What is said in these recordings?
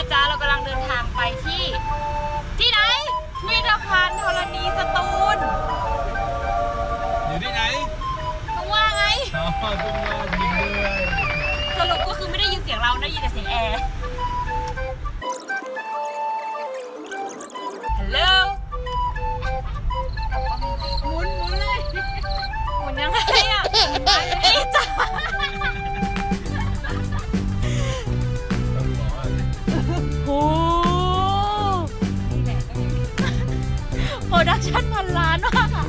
นะจ๊ะ เรากำลังเดินทางไปที่ ที่ไหนพิพิธภัณฑ์ธรณีสตูลอยู่ที่ไหนมึงว่าไง อ๋อตุ้งโลกยิงด้วย สรุปก็คือไม่ได้ยินเสียงเราได้ยินแต่เสียงแอร์ ดักชั่นพันล้านมากอะ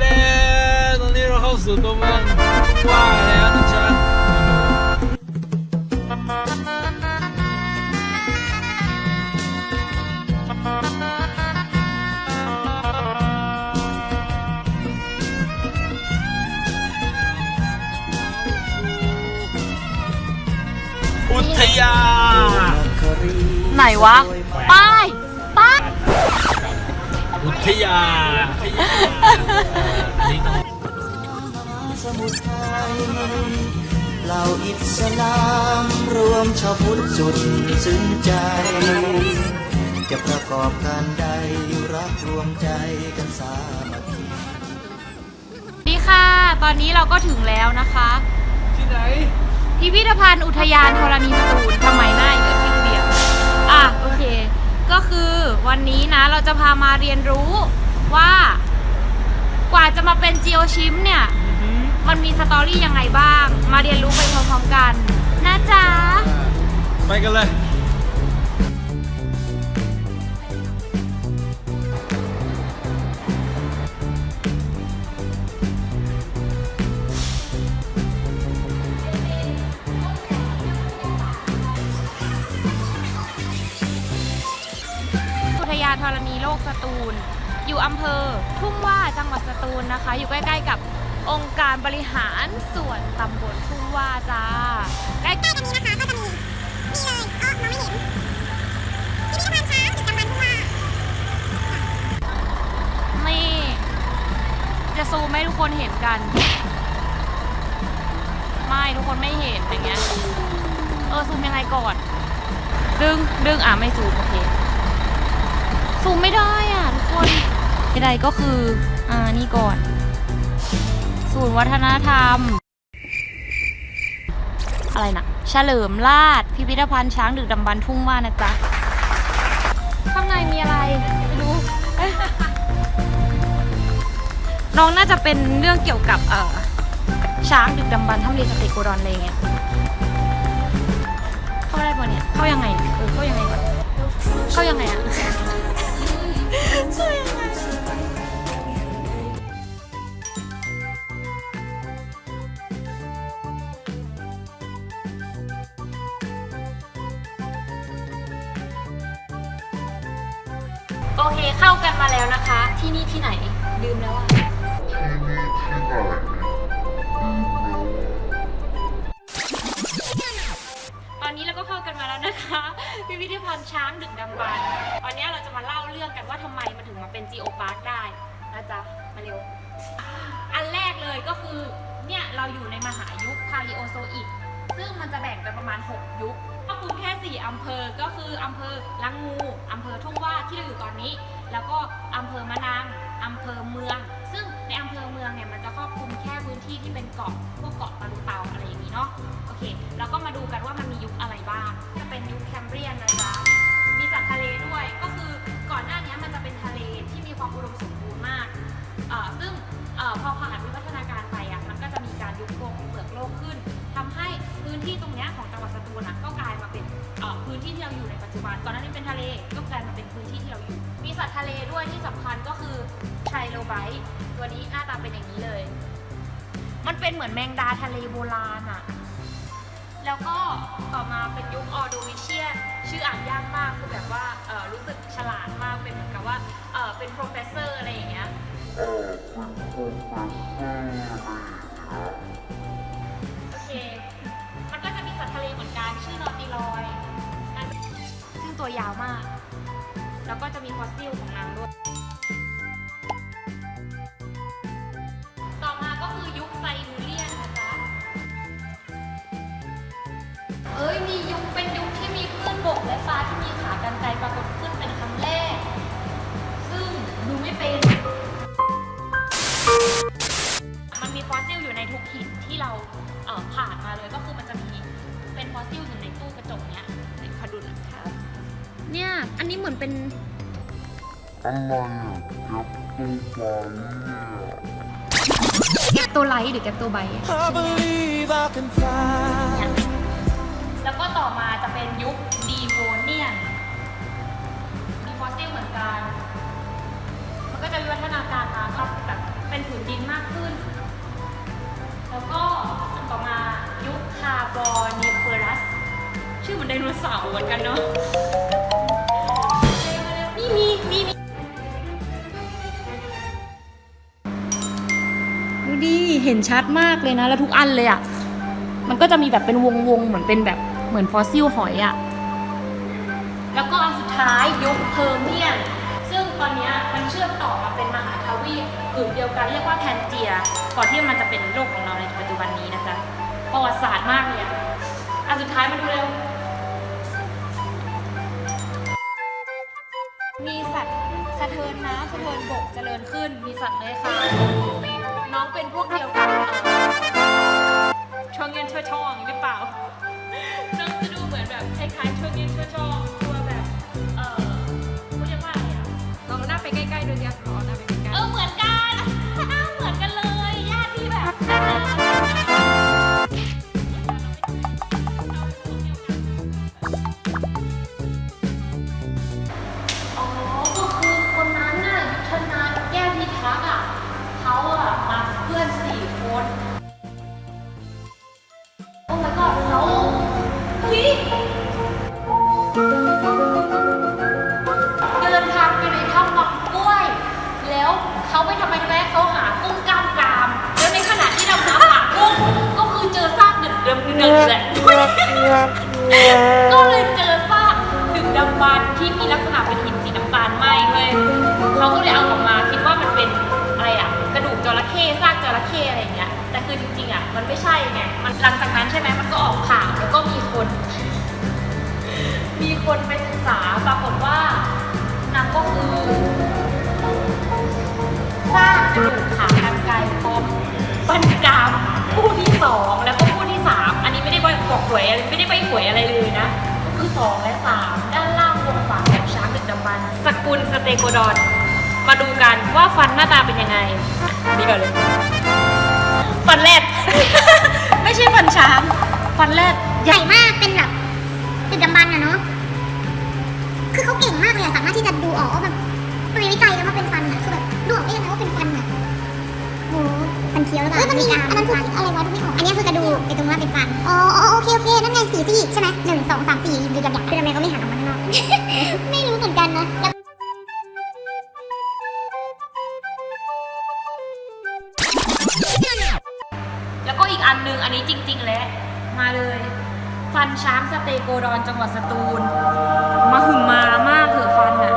เด้ตอนนี้เราเข้าสู่ตัวเมืองทุ่งว่าแล้วนะจ๊ะอุทยานไหนวะ ป้ายป้ายอุ ทยานอุทยานนี่ต้องสมุทรไทยเหล่าอิสลามรวมชาวพุทธสุดซึ้งใจ จะประกอบการใดรักรวมใจกันสามัคคีนี่ค่ะ ตอนนี้เราก็ถึงแล้วนะคะ ที่ไหน พิพิธภัณฑ์อุทยานธรณีสตูลทำไมหน้า เราจะพามาเรียนรู้ว่ากว่าจะมาเป็นจีโอชิมเนี่ย มันมีสตอรี่ยังไงบ้าง มาเรียนรู้ไปพร้อมๆกัน นะจ๊ะ ไปกันเลยานธรณีโลกสตูล อยู่อำเภอทุ่งว่าจังหวัดสตูลนะคะ อยู่ใกล้ๆกับองค์การบริหารส่วนตำบลทุ่งว่าจ้าใกล้ใกล้กันนี้นะคะก็จะมีนี่เลยก็มองไม่เห็นพิพิธภัณฑ์ช้างดึกดำบรรพ์ผู้ว่านี่จะซูมให้ทุกคนเห็นกัน ไม่ทุกคนไม่เห็นอย่างเงี้ยเออซูมยังไงก่อน ดึงดึงอะไม่ซูมโอเค ซูมไม่ได้อะทุกคนใดๆก็คืออ่านี่ก่อน ศูนย์วัฒนธรรม อะไรนะเฉลิมราชพิพิธภัณฑ์ช้างดึกดำบรรทุ่งว่านะจ๊ะ ข้างในมีอะไรไม่รู้น้องน่าจะเป็นเรื่องเกี่ยวกับเอ่อช้างดึกดำบรรพ์ถ้ำเลสเตโกรอนอะไรเงี้ยเข้าได้ปะเนี่ย เข้ายังไงเนี่ยเออเข้ายังไงก่อนเข้ายังไงอะ โอเคเข้ากันมาแล้วนะคะ ที่นี่ที่ไหนลืมแล้วอะตอนนี้เราก็เข้ากันมาแล้วนะคะ พิพิธภัณฑ์ช้างดึกดำบรรพ์ตอนนี้เราจะมาเล่าเรื่องกันว่าทำไมมันถึงมาเป็น Geo Park ได้นะจ๊ะมาเร็ว อันแรกเลยก็คือ เนี่ย เราอยู่ในมหายุคพาลิโอโซอิก ซึ่งมันจะแบ่งเป็นประมาณ 6 ยุค ก็คือแค่ 4 อำเภอ ก็คืออำเภอลังงู อำเภอทุ่งว่าที่เราอยู่ตอนนี้ แล้วก็อำเภอมะนังอำเภอเมือง ซึ่งในอำเภอเมืองเนี่ยมันจะครอบคลุมแค่พื้นที่ที่เป็นเกาะ พวกเกาะตะลุเตาอะไรอย่างนี้เนาะ โอเคแล้วก็มาดูกันว่ามันมียุคอะไรบ้าง จะเป็นยุคแคมเบรียนนะจ๊ะ มีสัตว์ทะเลด้วย ก็คือก่อนหน้านี้มันจะเป็นทะเลที่มีความอุดมสมบูรณ์มากซึ่งพอผ่านวิวัฒนาการไปอะ มันก็จะมีการยุบตัวของเปลือกโลกขึ้น พื้นที่ตรงเนี้ยของจังหวัดสตูลอะก็กลายมาเป็นเอ่อพื้นที่ที่เราอยู่ในปัจจุบันก่อนหน้านี้เป็นทะเลก็กลายมาเป็นพื้นที่ที่เราอยู่ มีสัตว์ทะเลด้วยที่สำคัญก็คือไทรโลไบต์ตัวนี้หน้าตาเป็นอย่างนี้เลย มันเป็นเหมือนแมงดาทะเลโบราณอะแล้วก็ต่อมาเป็นยุคออโดวิเชียนชื่ออ่านยากมากคือแบบว่าเออรู้สึกฉลาดมากเป็นเหมือนกับว่าเออเป็น professor อะไรอย่างเงี้ยโอเค ตัวยาวมาก แล้วก็จะมีฟอสซิลของนางด้วย ต่อมาก็คือยุคไซนูเรียนนะจ๊ะ เอ้ยมียุคเป็นยุคที่มีคลื่นกบและปลาที่มีขากรรไกรปรากฏ แกปตัวไลท์หรือแกปตัวใบอะเนี่ยแล้วก็ต่อมาจะเป็นยุคดีโวเนียน มีฟอสซิลเหมือนกัน มันก็จะวิวัฒนาการมาก็แบบเป็นผืนดินมากขึ้น แล้วก็อันต่อมายุคคาร์บอนิเฟอรัส ชื่อเหมือนไดโนเสาร์เหมือนกันเนาะ เห็นชัดมากเลยนะ แล้วทุกอันเลยอะ่ะ มันก็จะมีแบบเป็นวงวงเหมือนเป็นแบบเหมือนฟอสซิลหอยอะ่ะ แล้วก็อันสุดท้ายยุคเพอร์เมียน ซึ่งตอนนี้มันเชื่อมต่อมาเป็นมหาทวีปกลุ่มเดียวกันเรียกว่าแพนเจีย ก่อนที่มันจะเป็นโลกของเราในปัจจุบันนี้นะจ๊ะ ประวัติศาสตร์มากเลยอะ อันสุดท้ายมาดูเร็วมีสัตว์สะเทินน้ำสะเทินบกเจริญขึ้น มีสัตว์เลื้อยคลาน น้องเป็นพวกเดียวกันช่วงเงินช่วยช่องหรือเปล่า น้องจะดูเหมือนแบบคล้ายๆช่วงเงินช่วยช่อง เฮ้เดินทางไปในถ้ำวังกล้วย แล้วเขาไปทำไมรู้ไมเขาหากุ้งกล้ามกราม แล้วในขณะที่ดำน้ำหากุ้ง ก็คือเจอซากเดือดำเดือดแหละ คนไปศึกษาปรากฏว่านางก็คือสร้างกระดูกขากรรไกรพร้อมปัญกามผู้ที่สองแล้วก็ผู้ที่สามอันนี้ไม่ได้ใบบอกหวยอะไรไม่ได้ใบหวยอะไรเลยนะก็คือสองและสามด้านล่างวงฝาของช้างดึกดำบรรพ์สกุลสเตโกดอน มาดูกันว่าฟันหน้าตาเป็นยังไงนี่ก่อนเลย ฟันแรด ไม่ใช่ฟันช้าง ฟันแรดใหญ่มากเป็นแบบดึกดำบรรพ์อะเนาะ คือเขาเก่งมากเลยอะสามารถที่จะดูออกว่าแบบมันมีวิจัยกันว่าเป็นฟันอะคือแบบดูออกได้ยังไงว่าเป็นฟันอะโหฟันเคี้ยวแล้วแบบมันมีอันนั้นคืออะไรวะดูไม่ออกอันนี้คือกระดูกไอ้ตรงนั้นเป็นฟัน อ๋ออ๋อโอเคโอเคนั่นไงสี่ซี่ใช่ไหมหนึ่งสองสามสี่ดูหยักๆคือทำไมเขาไม่หันออกมาข้างนอก ไม่รู้เหมือนกันนะแล้วแล้วก็อีกอันหนึงอันนี้จริง ๆ แล้วมาเลย ฟันช้างสเตโกดอนจังหวัดสตูลมาหึงมามากเถอะฟันอะ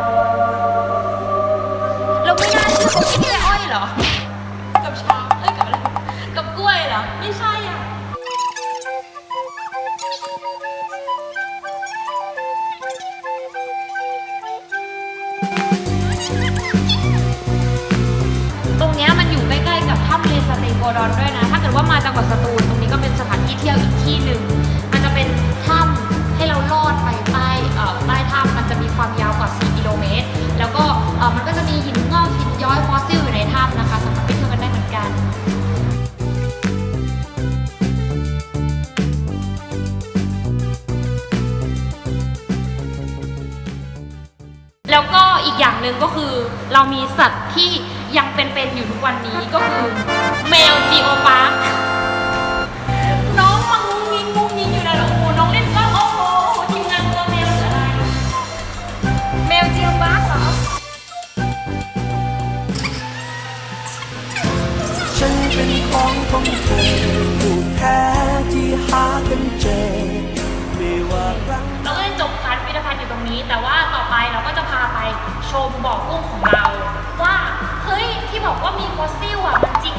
เราไม่น่าเชื่อเขาคิดอะไรอ้อยเหรอ กับช้างเอ้ยกับอะไรกับกล้วยเหรอ ไม่ใช่อะตรงเนี้ยมันอยู่ใกล้ๆกับถ้ำเลสเตโกดอนด้วยนะ ถ้าเกิดว่ามาจังหวัดสตูลตรงนี้ก็เป็นสถานที่เที่ยวอีกที่หนึ่ง อีกอย่างหนึ่งก็คือเรามีสัตว์ที่ยังเป็นๆอยู่ทุกวันนี้ก็คือ แมวจีโอปาร์คน้องมางุ้งงิ้งงุ้งงิ้งอยู่นะโอ้โหน้องเล่นก็โอ้โหทีมงานตัวแมวหรืออะไรแมวจีโอปาร์คเหรอ ฉันเป็นของของเธอผู้แท้ที่หากันเจอ ไม่ว่าครั้ง เราก็จะจบพาร์ทพิพิธภัณฑ์อยู่ตรงนี้ แต่ว่าต่อไปเราก็จะพาไป ชมบ่อกุ้งของเรา ว่าเฮ้ยที่บอกว่ามีฟอสซิลอะมันจริง